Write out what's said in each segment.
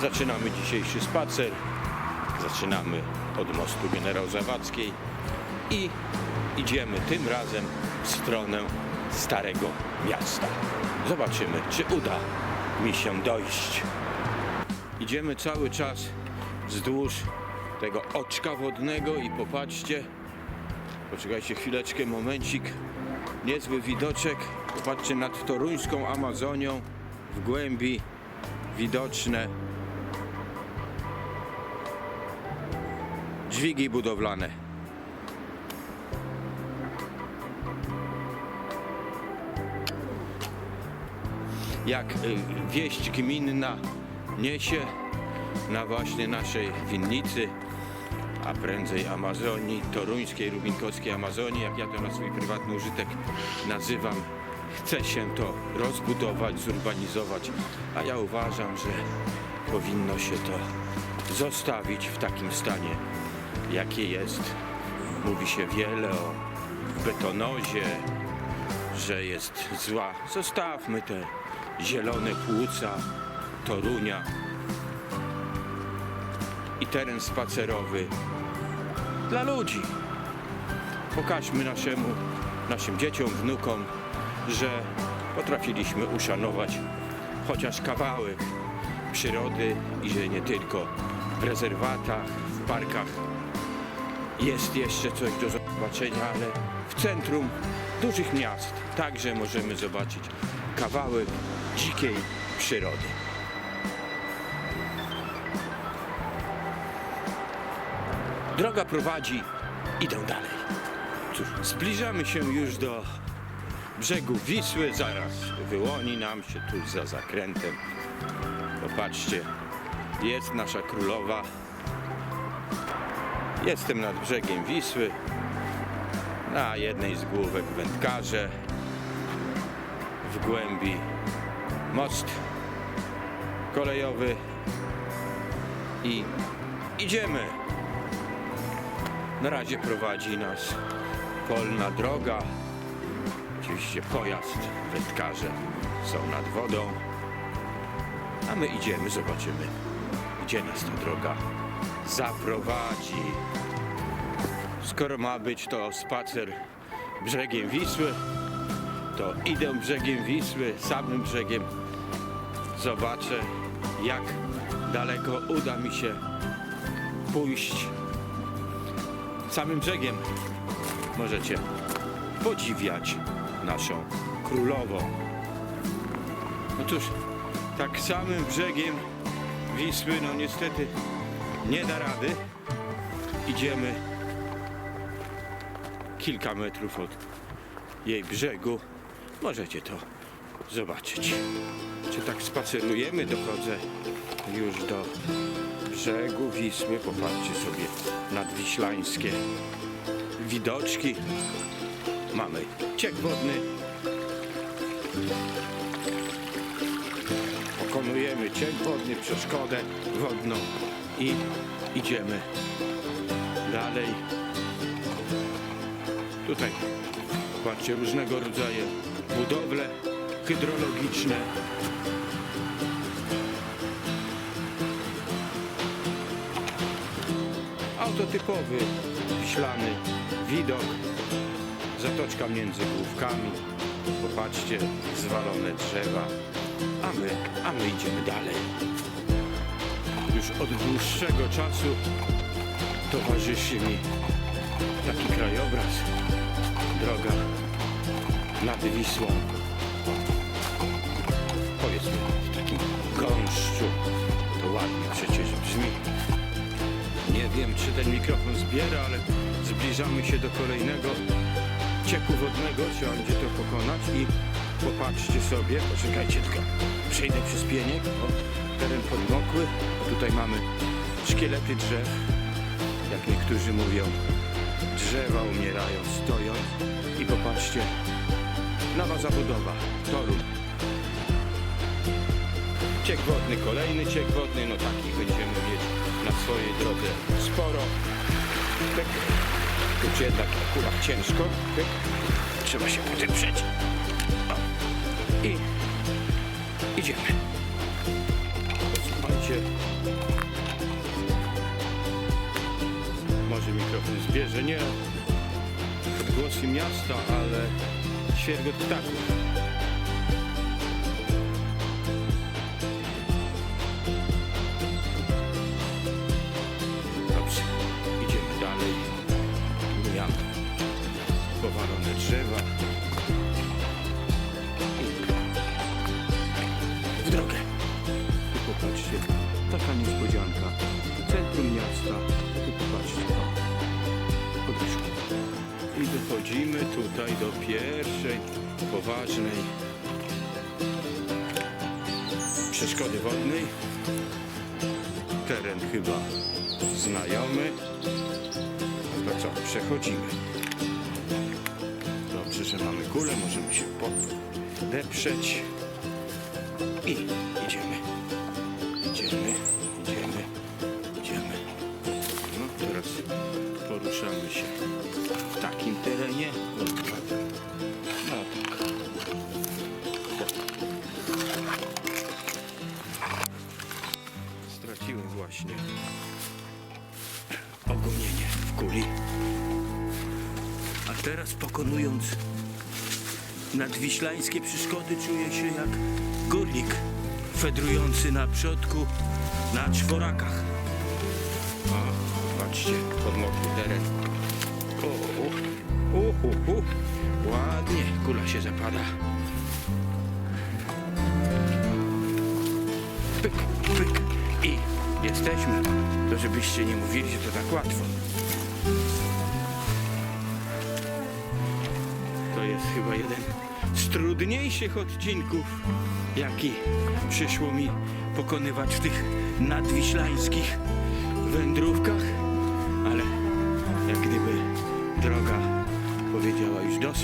Zaczynamy dzisiejszy spacer. Zaczynamy od mostu Generał Zawadzkiej i idziemy tym razem w stronę Starego Miasta. Zobaczymy, czy uda mi się dojść. Idziemy cały czas wzdłuż tego oczka wodnego i popatrzcie, poczekajcie chwileczkę, momencik, niezły widoczek, popatrzcie nad toruńską Amazonią w głębi widoczne dźwigi budowlane. Jak y, wieść gminna niesie na właśnie naszej winnicy, a prędzej Amazonii, toruńskiej, rubinkowskiej Amazonii, jak ja to na swój prywatny użytek nazywam. Chce się to rozbudować, zurbanizować, a ja uważam, że powinno się to zostawić w takim stanie, jakie jest. Mówi się wiele o betonozie, że jest zła. Zostawmy te zielone płuca Torunia i teren spacerowy dla ludzi. Pokażmy naszemu, naszym dzieciom, wnukom, że potrafiliśmy uszanować chociaż kawałek przyrody i że nie tylko w rezerwatach, w parkach jest jeszcze coś do zobaczenia, ale w centrum dużych miast także możemy zobaczyć kawałek dzikiej przyrody. Droga prowadzi, idę dalej. Cóż, zbliżamy się już do brzegu Wisły, zaraz wyłoni nam się tu za zakrętem. Popatrzcie, jest nasza królowa. Jestem nad brzegiem Wisły, na jednej z główek wędkarze, w głębi most kolejowy i idziemy. Na razie prowadzi nas polna droga. Oczywiście pojazd, wędkarze są nad wodą. A my idziemy, zobaczymy, gdzie nas ta droga zaprowadzi. Skoro ma być to spacer brzegiem Wisły, to idę brzegiem Wisły, samym brzegiem. Zobaczę, jak daleko uda mi się pójść samym brzegiem. Możecie podziwiać naszą królową. Otóż tak samym brzegiem Wisły, no niestety nie da rady. Idziemy kilka metrów od jej brzegu. Możecie to zobaczyć. Czy tak spacerujemy, dochodzę już do brzegu Wisły. Popatrzcie sobie nadwiślańskie widoczki. Mamy ciek wodny. Pokonujemy ciek wodny, przeszkodę wodną i idziemy dalej. Tutaj patrzcie różnego rodzaju budowle hydrologiczne. Autotypowy, ślany widok, zatoczka między główkami. Popatrzcie, zwalone drzewa, a my, a my idziemy dalej. Już od dłuższego czasu towarzyszy mi taki krajobraz, droga nad Wisłą. Powiedzmy w takim gąszczu, to ładnie przecież brzmi. Nie wiem, czy ten mikrofon zbiera, ale zbliżamy się do kolejnego cieku wodnego. Trzeba będzie to pokonać i popatrzcie sobie, poczekajcie tylko, przejdę przez pieniek, o, teren podmokły, tutaj mamy szkielety drzew, jak niektórzy mówią, drzewa umierają stojąc i popatrzcie, nowa zabudowa, Toruń. Ciek wodny, kolejny ciek wodny, no takich będziemy mieć na swojej drodze sporo. Pyk. Tu jednak akurat ciężko. Trzeba się potem przeć. O. I idziemy. Może mikrofon zbierze nie odgłosy miasta, ale świergot ptaków. Dochodzimy tutaj do pierwszej poważnej przeszkody wodnej. Teren chyba znajomy. No to co, przechodzimy. Dobrze, że mamy kulę, możemy się podeprzeć. I idziemy. Idziemy, idziemy, idziemy. No teraz poruszamy się takim terenie. No tak. Straciłem właśnie ogonienie w kuli. A teraz pokonując nadwiślańskie przeszkody czuję się jak górnik fedrujący na przodku na czworakach. U, u, u, u. Ładnie, kula się zapada. Pyk, pyk i jesteśmy. To żebyście nie mówili, że to tak łatwo. To jest chyba jeden z trudniejszych odcinków, jaki przyszło mi pokonywać w tych nadwiślańskich wędrówkach,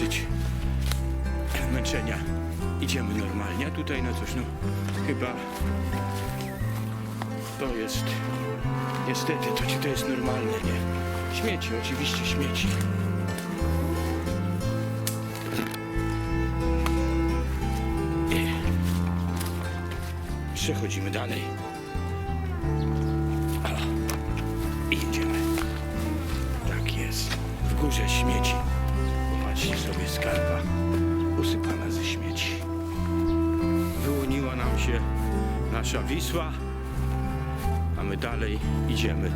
dosyć męczenia. Idziemy normalnie, a tutaj na coś, no chyba to jest niestety, to to jest normalne, nie? Śmieci, oczywiście śmieci. I przechodzimy dalej. I idziemy. Tak jest. W górze śmieci. Usypana ze śmieci. Wyłoniła nam się nasza Wisła, a my dalej idziemy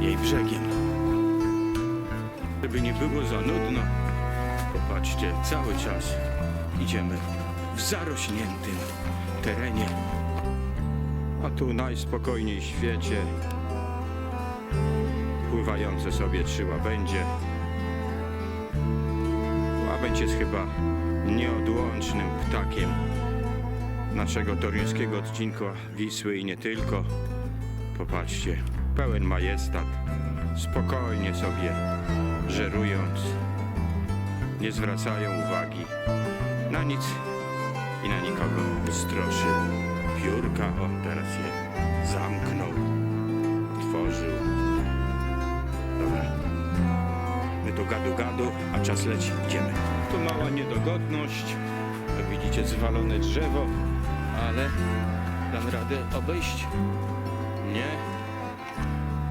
jej brzegiem. Żeby nie było za nudno, popatrzcie, cały czas idziemy w zarośniętym terenie. A tu najspokojniej w świecie pływające sobie trzy łabędzie. Jest chyba nieodłącznym ptakiem naszego toruńskiego odcinka Wisły i nie tylko. Popatrzcie, pełen majestat, spokojnie sobie żerując, nie zwracają uwagi na nic i na nikogo. Stroszy piórka, o teraz je zamknął, otworzył. Dobra, my tu gadu gadu, a czas leci, idziemy. Tu mała niedogodność, widzicie zwalone drzewo, ale dam radę obejść. Nie,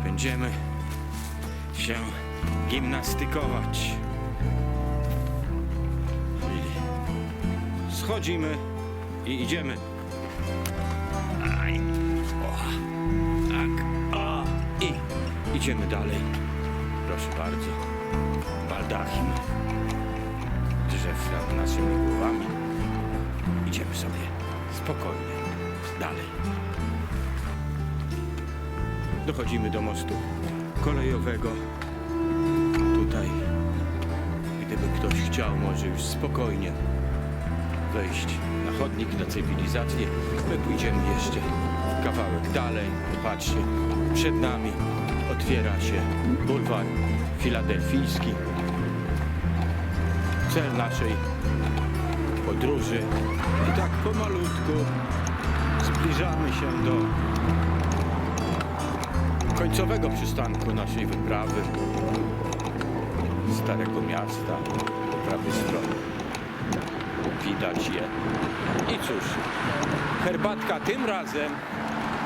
będziemy się gimnastykować. Schodzimy i idziemy. Aj. O. Tak. O. I idziemy dalej. Proszę bardzo. Baldachim. Drzew nad naszymi głowami. Idziemy sobie spokojnie. Dalej. Dochodzimy do mostu kolejowego. Tutaj, gdyby ktoś chciał, może już spokojnie wejść na chodnik, na cywilizację. My pójdziemy jeszcze kawałek dalej. Patrzcie, przed nami otwiera się bulwar filadelfijski. Cel naszej podróży. I tak pomalutku zbliżamy się do końcowego przystanku naszej wyprawy. Starego miasta po prawej stronie. Widać je. I cóż, herbatka tym razem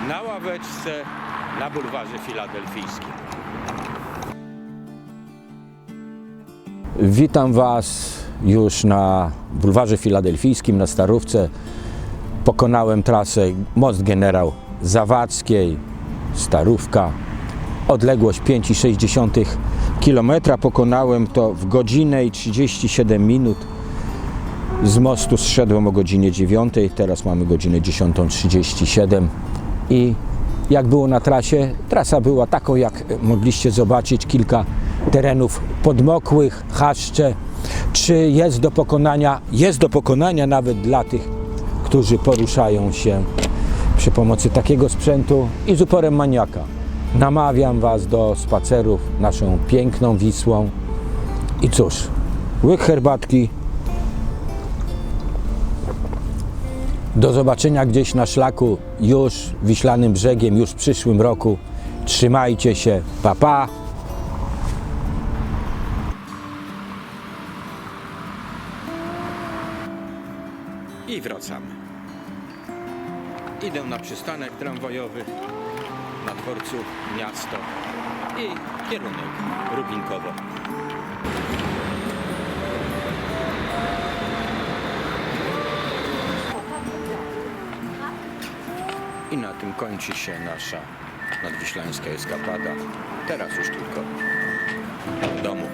na ławeczce na bulwarze filadelfijskim. Witam Was już na bulwarze filadelfijskim, na Starówce. Pokonałem trasę Most Generał Zawadzkiej, Starówka. Odległość 5,6 km. Pokonałem to w godzinę i 37 minut. Z mostu zszedłem o godzinie 9, teraz mamy godzinę 10.37 i jak było na trasie, trasa była taką jak mogliście zobaczyć, kilka terenów podmokłych, chaszcze. Czy jest do pokonania? Jest do pokonania nawet dla tych, którzy poruszają się przy pomocy takiego sprzętu i z uporem maniaka. Namawiam Was do spacerów naszą piękną Wisłą. I cóż, łyk herbatki, Do zobaczenia gdzieś na szlaku już wiślanym brzegiem, już w przyszłym roku. Trzymajcie się, pa pa! I wracamy. Idę na przystanek tramwajowy na dworcu miasto i kierunek Rubinkowo. I na tym kończy się nasza nadwiślańska eskapada. Teraz już tylko w domu.